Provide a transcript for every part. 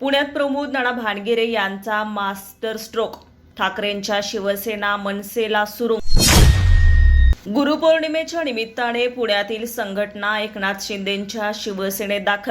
पुण्यात प्रमोद नाना भानगिरे यांचा master stroke. ठाकरेंच्या शिवसेना मनसेला सुरू गुरुपौर्णिमेच्या निमित्ताने पुण्यातील संघटना एकनाथ शिंदेंच्या शिवसेनेत दाखल.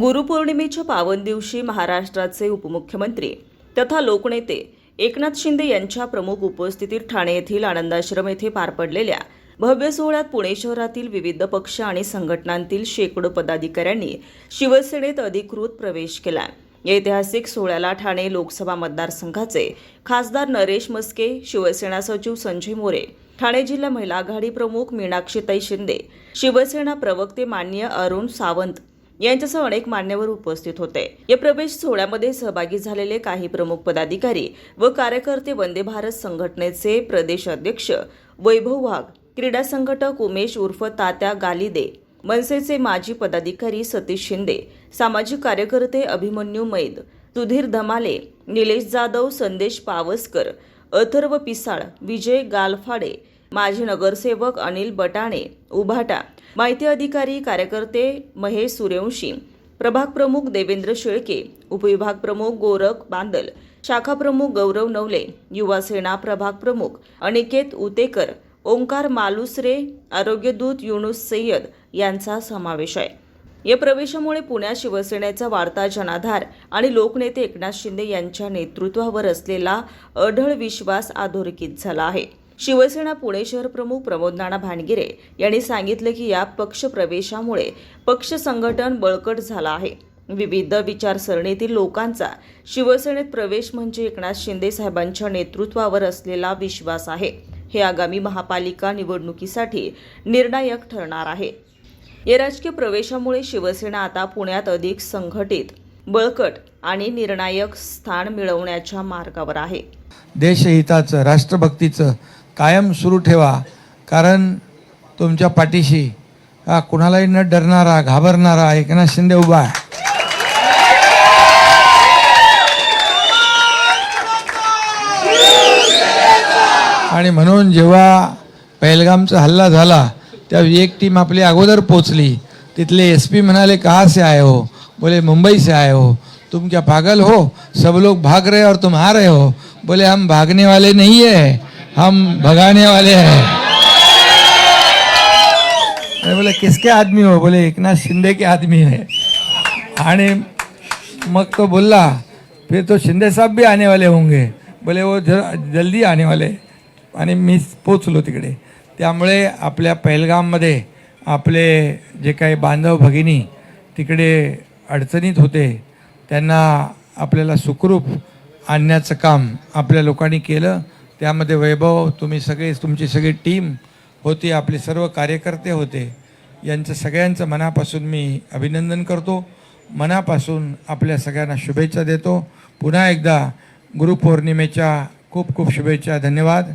गुरुपौर्णिमेच्या पावन दिवशी महाराष्ट्राचे उपमुख्यमंत्री तथा लोकनेते एकनाथ शिंदे यांच्या प्रमुख उपस्थितीत ठाणे येथील आनंदाश्रम येथे पार पडलेल्या भव्य सोहळ्यात पुणे शहरातील विविध पक्ष आणि संघटनांतील शेकडो पदाधिकाऱ्यांनी शिवसेनेत अधिकृत प्रवेश केला. या ऐतिहासिक सोहळ्याला ठाणे लोकसभा मतदारसंघाचे खासदार नरेश मस्के शिवसेना सचिव संजय मोरे ठाणे जिल्हा महिला आघाडी प्रमुख मीनाक्षीताई शिंदे शिवसेना प्रवक्ते मान्य अरुण सावंत यांच्यासह अनेक मान्यवर उपस्थित होते. या प्रवेश सोहळ्यामध्ये सहभागी झालेले काही प्रमुख पदाधिकारी व कार्यकर्ते वंदे भारत संघटनेचे प्रदेश अध्यक्ष वैभव वाघ क्रीडा संघटक उमेश उर्फ तात्या गालिदे मनसेचे माजी पदाधिकारी सतीश शिंदे सामाजिक कार्यकर्ते अभिमन्यू मैद सुधीर धमाले निलेश जाधव संदेश पावसकर अथर्व पिसाळ विजय गालफाडे माजी नगरसेवक अनिल बटाणे उभाटा माहिती अधिकारी कार्यकर्ते महेश सूर्यवंशी प्रभाग प्रमुख देवेंद्र शेळके उपविभाग प्रमुख गोरख बांदल शाखा प्रमुख गौरव नवले युवा सेना प्रभाग प्रमुख अनिकेत उतेकर ओंकार मालुसरे आरोग्यदूत युनुस सय्यद यांचा समावेश आहे. या प्रवेशामुळे पुण्यात शिवसेनेचा वाढता जनाधार आणि लोकनेते एकनाथ शिंदे यांच्या नेतृत्वावर असलेला अढळ विश्वास अधोरेखित झाला आहे. शिवसेना पुणे शहर प्रमुख प्रमोद नाना भानगिरे यांनी सांगितले की या पक्ष प्रवेशामुळे पक्ष संघटन बळकट झालं आहे. विविध विचारसरणीतील लोकांचा शिवसेनेत प्रवेश म्हणजे एकनाथ शिंदे साहेबांच्या नेतृत्वावर असलेला विश्वास आहे. हे आगामी महापालिका निवडणुकीसाठी निर्णायक ठरणार आहे. या राजकीय प्रवेशामुळे शिवसेना आता पुण्यात अधिक संघटित बळकट आणि निर्णायक स्थान मिळवण्याच्या मार्गावर आहे. देशहिताचं राष्ट्रभक्तीचं कायम सुरू ठेवा कारण तुमच्या पाठीशी हा कुणालाही न डरणारा घाबरणारा एकनाथ शिंदे उभा आहे आणि म्हणून जेव्हा पहलगामचा हल्ला झाला त्या एक टीम आपली अगोदर पोचली तिथले एस पी म्हणाले कहाँ से आए हो? बोले मुंबई से आए हो. तुम क्या पागल हो? सब लोग भाग रहे और तुम आ रहे हो. बोले हम भागने वाले नहीं है हम भगाने वाले हैं. अरे बोले किसके आदमी हो? बोले एकनाथ शिंदे के आदमी है. आणि मग तो बोलला फिर तो शिंदे साहब भी आने वाले होंगे. बोले वो जल्दी आने वाले आणि मी पोचलो तिकडे. त्यामुळे आपल्या पहलगाममध्ये आपले जे काही बांधव भगिनी तिकडे अडचणीत होते त्यांना आपल्याला सुखरूप आणण्याचं काम आपल्या लोकांनी केलं. त्यामध्ये वैभव तुम्ही सगळे तुमची सगळी टीम होती आपले सर्व कार्यकर्ते होते. यांचं सगळ्यांचं मनापासून मी अभिनंदन करतो. मनापासून आपल्या सगळ्यांना शुभेच्छा देतो. पुन्हा एकदा गुरुपौर्णिमेच्या खूप खूप शुभेच्छा धन्यवाद.